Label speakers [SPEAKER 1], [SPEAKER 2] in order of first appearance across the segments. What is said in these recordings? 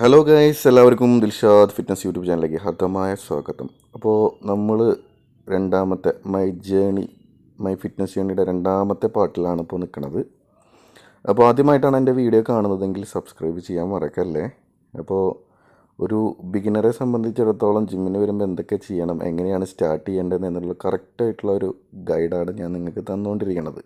[SPEAKER 1] Hello guys എല്ലാവർക്കും Dilshad fitness YouTube ചാനലിലേക്ക് ഹർദ്ദമായ സ്വാഗതം. അപ്പോൾ നമ്മൾ രണ്ടാമത്തെ മൈ ജേണി മൈ ഫിറ്റ്നസ് ജേണിയുടെ രണ്ടാമത്തെ പാർട്ടിലാണ് ഇപ്പോൾ നിൽക്കുന്നത് അപ്പോൾ ആദ്യമായിട്ടാണ് എന്റെ വീഡിയോ കാണുന്നതെങ്കിൽ സബ്സ്ക്രൈബ് ചെയ്യാൻ മറക്കല്ലേ? അപ്പോൾ ഒരു ബിഗിനറെ സംബന്ധിച്ചിടത്തോളം ജിമ്മിന് വരുമ്പോൾ എന്തൊക്കെ ചെയ്യണം എങ്ങനെയാണ് സ്റ്റാർട്ട് ചെയ്യേണ്ടത് എന്നുള്ള കറക്റ്റായിട്ടുള്ള ഒരു ഗൈഡാണ് ഞാൻ നിങ്ങൾക്ക് തന്നുകൊണ്ടിരിക്കുന്നത്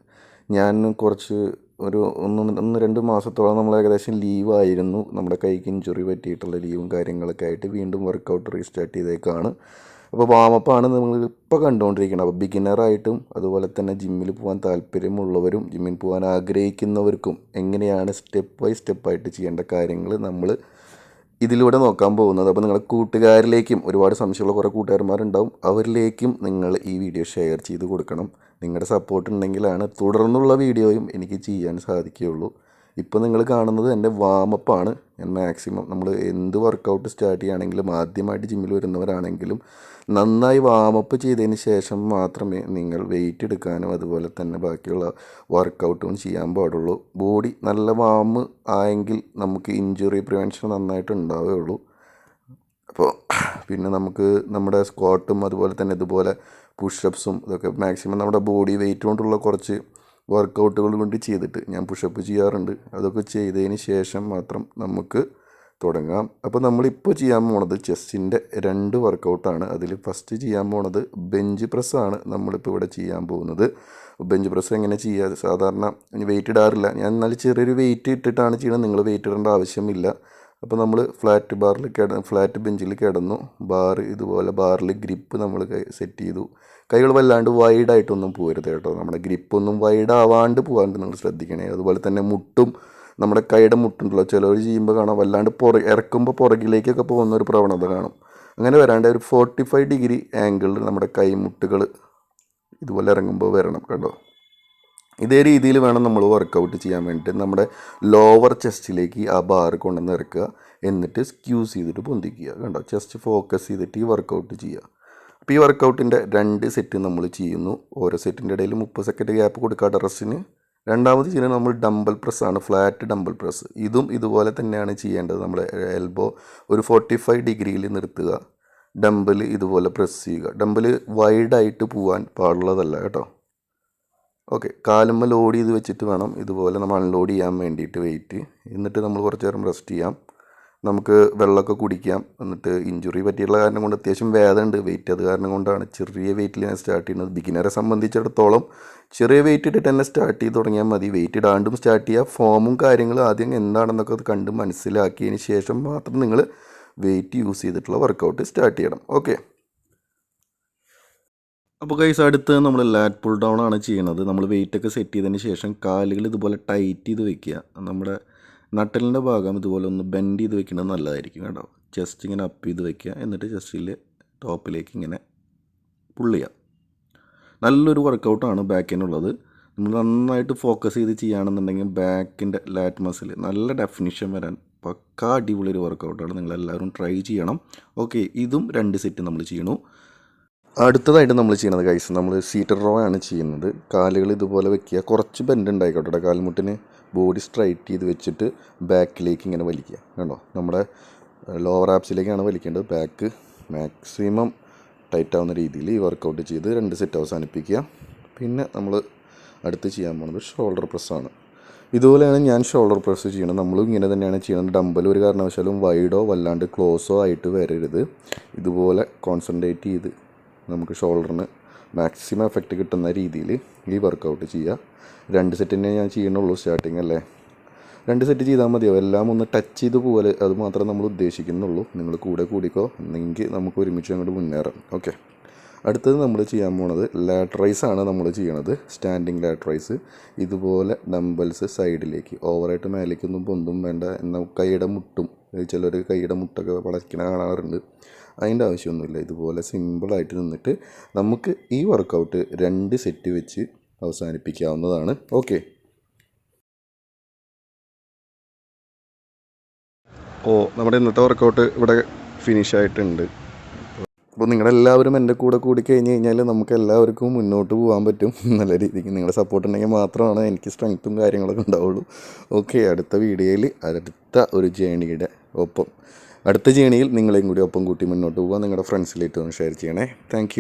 [SPEAKER 1] ഞാൻ കുറച്ച് ഒരു ഒന്ന് ഒന്ന് രണ്ട് മാസത്തോളം നമ്മൾ ഏകദേശം ലീവായിരുന്നു. നമ്മുടെ കൈക്ക് ഇഞ്ചുറി പറ്റിയിട്ടുള്ള ലീവും കാര്യങ്ങളൊക്കെ ആയിട്ട് വീണ്ടും വർക്കൗട്ട് റീസ്റ്റാർട്ട് ചെയ്തേക്കാണ്. അപ്പോൾ വാമപ്പാണ് നമ്മൾ ഇപ്പോൾ കണ്ടുകൊണ്ടിരിക്കുന്നത്. അപ്പോൾ ബിഗിനറായിട്ടും അതുപോലെ തന്നെ ജിമ്മിൽ പോകാൻ താല്പര്യമുള്ളവരും ജിമ്മിൽ പോകാൻ ആഗ്രഹിക്കുന്നവർക്കും എങ്ങനെയാണ് സ്റ്റെപ്പ് ബൈ സ്റ്റെപ്പായിട്ട് ചെയ്യേണ്ട കാര്യങ്ങൾ നമ്മൾ ഇതിലൂടെ നോക്കാൻ പോകുന്നത്. അപ്പോൾ നിങ്ങളുടെ കൂട്ടുകാരിലേക്കും ഒരുപാട് സംശയമുള്ള കുറേ കൂട്ടുകാരന്മാരുണ്ടാവും. അവരിലേക്കും നിങ്ങൾ ഈ വീഡിയോ ഷെയർ ചെയ്ത് കൊടുക്കണം. നിങ്ങളുടെ സപ്പോർട്ട് ഉണ്ടെങ്കിലാണ് തുടർന്നുള്ള വീഡിയോയും എനിക്ക് ചെയ്യാൻ സാധിക്കുകയുള്ളൂ. ഇപ്പോൾ നിങ്ങൾ കാണുന്നത് എന്റെ വാമപ്പാണ് ഞാൻ മാക്സിമം നമ്മൾ എന്ത് വർക്കൗട്ട് സ്റ്റാർട്ട് ചെയ്യുകയാണെങ്കിലും ആദ്യമായിട്ട് ജിമ്മിൽ വരുന്നവരാണെങ്കിലും നന്നായി വാമപ്പ് ചെയ്തതിന് ശേഷം മാത്രമേ നിങ്ങൾ വെയിറ്റ് എടുക്കാനും അതുപോലെ തന്നെ ബാക്കിയുള്ള വർക്കൗട്ടും ചെയ്യാൻ പാടുള്ളൂ. ബോഡി നല്ല വാമ് ആയെങ്കിൽ നമുക്ക് ഇഞ്ചുറി പ്രിവെൻഷൻ നന്നായിട്ട് ഉണ്ടാവുകയുള്ളൂ. അപ്പോൾ പിന്നെ നമുക്ക് നമ്മുടെ സ്ക്വാട്ടും അതുപോലെ തന്നെ ഇതുപോലെ പുഷപ്സും ഇതൊക്കെ മാക്സിമം നമ്മുടെ ബോഡി വെയിറ്റ് കൊണ്ടുള്ള കുറച്ച് വർക്കൗട്ടുകൾ കൊണ്ട് ചെയ്തിട്ട് ഞാൻ പുഷപ്പ് ചെയ്യാറുണ്ട്. അതൊക്കെ ചെയ്തതിന് ശേഷം മാത്രം നമുക്ക് തുടങ്ങാം. അപ്പോൾ നമ്മളിപ്പോൾ ചെയ്യാൻ പോണത് ചെസ്റ്റിന്റെ രണ്ട് വർക്കൗട്ടാണ് അതിൽ ഫസ്റ്റ് ചെയ്യാൻ പോണത് ബെഞ്ച് പ്രസ്സാണ് നമ്മളിപ്പോൾ ഇവിടെ ചെയ്യാൻ പോകുന്നത്. ബെഞ്ച് പ്രസ് എങ്ങനെ ചെയ്യുക സാധാരണ വെയിറ്റ് ഇടാറില്ല. ഞാൻ എന്നാൽ ചെറിയൊരു വെയിറ്റ് ഇട്ടിട്ടാണ് ചെയ്യുന്നത് നിങ്ങൾ വെയിറ്റ് ഇടേണ്ട ആവശ്യമില്ല. അപ്പോൾ നമ്മൾ ഫ്ലാറ്റ് ബാറിൽ കിട ഫ്ലാറ്റ് ബെഞ്ചിൽ കിടന്നു. ബാർ ഇതുപോലെ ബാറിൽ ഗ്രിപ്പ് നമ്മൾ സെറ്റ് ചെയ്തു. കൈകൾ വല്ലാണ്ട് വൈഡായിട്ടൊന്നും പോകരുത് കേട്ടോ. നമ്മുടെ ഗ്രിപ്പൊന്നും വൈഡ് ആവാണ്ട് പോകാണ്ട് നിങ്ങൾ ശ്രദ്ധിക്കണേ. അതുപോലെ തന്നെ മുട്ടും നമ്മുടെ കൈയുടെ മുട്ടുണ്ടല്ലോ. ചിലവർ ചെയ്യുമ്പോൾ കാണാം വല്ലാണ്ട് പുറ ഇറക്കുമ്പോൾ പുറകിലേക്കൊക്കെ പോകുന്ന ഒരു പ്രവണത കാണും. അങ്ങനെ വരാണ്ട് ഒരു ഫോർട്ടി ഫൈവ് ഡിഗ്രി ആംഗിളിൽ നമ്മുടെ കൈമുട്ടുകൾ ഇതുപോലെ ഇറങ്ങുമ്പോൾ വരണം കേട്ടോ. ഇതേ രീതിയിൽ വേണം നമ്മൾ വർക്കൗട്ട് ചെയ്യാൻ വേണ്ടിയിട്ട് നമ്മുടെ ലോവർ ചെസ്റ്റിലേക്ക് ആ ബാർ കൊണ്ടുവന്ന് ഇറക്കുക. എന്നിട്ട് സ്ക്യൂസ് ചെയ്തിട്ട് പൊന്തിക്കുക കണ്ടോ? ചെസ്റ്റ് ഫോക്കസ് ചെയ്തിട്ട് ഈ വർക്കൗട്ട് ചെയ്യുക. അപ്പോൾ ഈ വർക്കൗട്ടിന്റെ രണ്ട് സെറ്റ് നമ്മൾ ചെയ്യുന്നു. ഓരോ സെറ്റിന്റെ ഇടയിൽ മുപ്പത് സെക്കൻഡ് ഗ്യാപ്പ് കൊടുക്കുക ഡ്രസ്സിന് രണ്ടാമത് ചെയ്യുന്നത് നമ്മൾ ഡംബൽ പ്രസ് ആണ്. ഫ്ലാറ്റ് ഡംബൽ പ്രസ് ഇതും ഇതുപോലെ തന്നെയാണ് ചെയ്യേണ്ടത്. നമ്മൾ എൽബോ ഒരു ഫോർട്ടി ഫൈവ് ഡിഗ്രിയിൽ നിർത്തുക. ഡംബൽ ഇതുപോലെ പ്രസ് ചെയ്യുക. ഡംബൽ വൈഡായിട്ട് പോകാൻ പാടുള്ളതല്ല കേട്ടോ. ഓക്കെ കാലുമ്മ ലോഡ് ചെയ്ത് വെച്ചിട്ട് വേണം ഇതുപോലെ നമ്മൾ അൺലോഡ് ചെയ്യാൻ വേണ്ടിയിട്ട് വെയിറ്റ് എന്നിട്ട് നമ്മൾ കുറച്ച് നേരം റെസ്റ്റ് ചെയ്യാം. നമുക്ക് വെള്ളമൊക്കെ കുടിക്കാം. എന്നിട്ട് ഇഞ്ചുറി പറ്റിയുള്ള കാരണം കൊണ്ട് അത്യാവശ്യം വേദന ഉണ്ട്. വെയിറ്റ് അത് കാരണം കൊണ്ടാണ് ചെറിയ വെയിറ്റിൽ ഞാൻ സ്റ്റാർട്ട് ചെയ്യുന്നത്. ബിഗിനറെ സംബന്ധിച്ചിടത്തോളം ചെറിയ വെയിറ്റ് ഇട്ടിട്ട് തന്നെ സ്റ്റാർട്ട് ചെയ്ത് തുടങ്ങിയാൽ മതി. വെയിറ്റ് ഇടാണ്ടും സ്റ്റാർട്ട് ചെയ്യുക. ഫോമും കാര്യങ്ങളും ആദ്യം എന്താണെന്നൊക്കെ അത് കണ്ട് മനസ്സിലാക്കിയതിന് ശേഷം മാത്രം നിങ്ങൾ വെയിറ്റ് യൂസ് ചെയ്തിട്ടുള്ള വർക്കൗട്ട് സ്റ്റാർട്ട് ചെയ്യണം. ഓക്കെ അപ്പോൾ കൈസ് അടുത്ത് നമ്മൾ ലാറ്റ് പുൾ ഡൗൺ ആണ് ചെയ്യുന്നത് നമ്മൾ വെയിറ്റ് ഒക്കെ സെറ്റ് ചെയ്തതിന് ശേഷം കാലുകൾ ഇതുപോലെ ടൈറ്റ് ചെയ്ത് വെക്കുക. നമ്മുടെ നട്ടലിന്റെ ഭാഗം ഇതുപോലെ ഒന്ന് ബെൻഡ് ചെയ്ത് വെക്കുന്നത് നല്ലതായിരിക്കും കേട്ടോ. ചെസ്റ്റ് ഇങ്ങനെ അപ്പ് ചെയ്ത് വെക്കുക. എന്നിട്ട് ചെസ്റ്റിൽ ടോപ്പിലേക്ക് ഇങ്ങനെ പുൾ ചെയ്യുക. നല്ലൊരു വർക്കൗട്ടാണ് ബാക്കിനുള്ളത് നമ്മൾ നന്നായിട്ട് ഫോക്കസ് ചെയ്ത് ചെയ്യുകയാണെന്നുണ്ടെങ്കിൽ ബാക്കിന്റെ ലാറ്റ് മസിൽ നല്ല ഡെഫിനിഷൻ വരാൻ പക്കാ അടിപൊളി ഒരു വർക്കൗട്ടാണ് നിങ്ങളെല്ലാവരും ട്രൈ ചെയ്യണം. ഓക്കെ ഇതും രണ്ട് സെറ്റ് നമ്മൾ ചെയ്യണു അടുത്തതായിട്ട് നമ്മൾ ചെയ്യുന്നത് കൈസ് നമ്മൾ സീറ്റർ റോ ആണ് ചെയ്യുന്നത്. കാലുകൾ ഇതുപോലെ വെക്കുക. കുറച്ച് ബെൻഡ് ഉണ്ടായിക്കോട്ടെ കാൽമുട്ടിന് ബോഡി സ്ട്രൈറ്റ് ചെയ്ത് വെച്ചിട്ട് ബാക്കിലേക്ക് ഇങ്ങനെ വലിക്കുക. കണ്ടോ? നമ്മുടെ ലോവർ ആപ്സിലേക്കാണ് വലിക്കേണ്ടത്. ബാക്ക് മാക്സിമം ടൈറ്റ് ആവുന്ന രീതിയിൽ ഈ വർക്കൗട്ട് ചെയ്ത് രണ്ട് സെറ്റ് അവസാനിപ്പിക്കുക. പിന്നെ നമ്മൾ അടുത്ത് ചെയ്യാൻ പോകുന്നത് ഷോൾഡർ പ്രസ്സാണ് ഇതുപോലെയാണ് ഞാൻ ഷോൾഡർ പ്രസ് ചെയ്യുന്നത്. നമ്മളും ഇങ്ങനെ തന്നെയാണ് ചെയ്യുന്നത്. ഡമ്പൽ ഒരു കാരണവശാലും വൈഡോ വല്ലാണ്ട് ക്ലോസോ ആയിട്ട് വരരുത്. ഇതുപോലെ കോൺസെൻട്രേറ്റ് ചെയ്ത് നമുക്ക് ഷോൾഡറിന് മാക്സിമം എഫക്റ്റ് കിട്ടുന്ന രീതിയിൽ ഈ വർക്കൗട്ട് ചെയ്യുക രണ്ട് സെറ്റിനെ ഞാൻ ചെയ്യണുള്ളൂ സ്റ്റാർട്ടിങ് അല്ലേ? രണ്ട് സെറ്റ് ചെയ്താൽ മതിയോ എല്ലാം ഒന്ന് ടച്ച് ചെയ്ത് പോലെ അത് മാത്രമേ നമ്മൾ ഉദ്ദേശിക്കുന്നുള്ളൂ. നിങ്ങൾ കൂടെ കൂടിക്കോ. എന്നെങ്കിൽ നമുക്ക് ഒരുമിച്ച് അങ്ങോട്ട് മുന്നേറാം. ഓക്കെ അടുത്തത് നമ്മൾ ചെയ്യാൻ പോണത് ലാട്രൈസ് ആണ് നമ്മൾ ചെയ്യണത്. സ്റ്റാൻഡിങ് ലാട്രൈസ് ഇതുപോലെ ഡംബൽസ് സൈഡിലേക്ക്. ഓവറായിട്ട് മേലേക്കൊന്നും പൊന്തും വേണ്ട. എന്നാൽ കൈയുടെ മുട്ടും. ചിലർ കൈയുടെ മുട്ടൊക്കെ വളയ്ക്കണ കാണാറുണ്ട്. അതിന്റെ ആവശ്യമൊന്നുമില്ല. ഇതുപോലെ സിമ്പിളായിട്ട് നിന്നിട്ട് നമുക്ക് ഈ വർക്കൗട്ട് രണ്ട് സെറ്റ് വെച്ച് അവസാനിപ്പിക്കാവുന്നതാണ്. ഓക്കെ ഓ നമ്മുടെ ഇന്നത്തെ വർക്കൗട്ട് ഇവിടെ ഫിനിഷ് ആയിട്ടുണ്ട്. അപ്പോൾ നിങ്ങളെല്ലാവരും എന്റെ കൂടെ കൂടി കഴിഞ്ഞ് കഴിഞ്ഞാൽ നമുക്ക് എല്ലാവർക്കും മുന്നോട്ട് പോകാൻ പറ്റും. നല്ല രീതിക്ക് നിങ്ങളുടെ സപ്പോർട്ട് ഉണ്ടെങ്കിൽ മാത്രമാണ് എനിക്ക് സ്ട്രെങ്ത്തും കാര്യങ്ങളൊക്കെ ഉണ്ടാവുള്ളൂ. ഓക്കെ അടുത്ത വീഡിയോയിൽ അടുത്ത ഒരു ജേണിയുടെ ഒപ്പം. അടുത്ത ജേണിയിൽ നിങ്ങളെയും കൂടി ഒപ്പം കൂട്ടി മുന്നോട്ട് പോകാൻ നിങ്ങളുടെ ഫ്രണ്ട്സിലേക്ക് ഒന്ന് ഷെയർ ചെയ്യണേ. താങ്ക്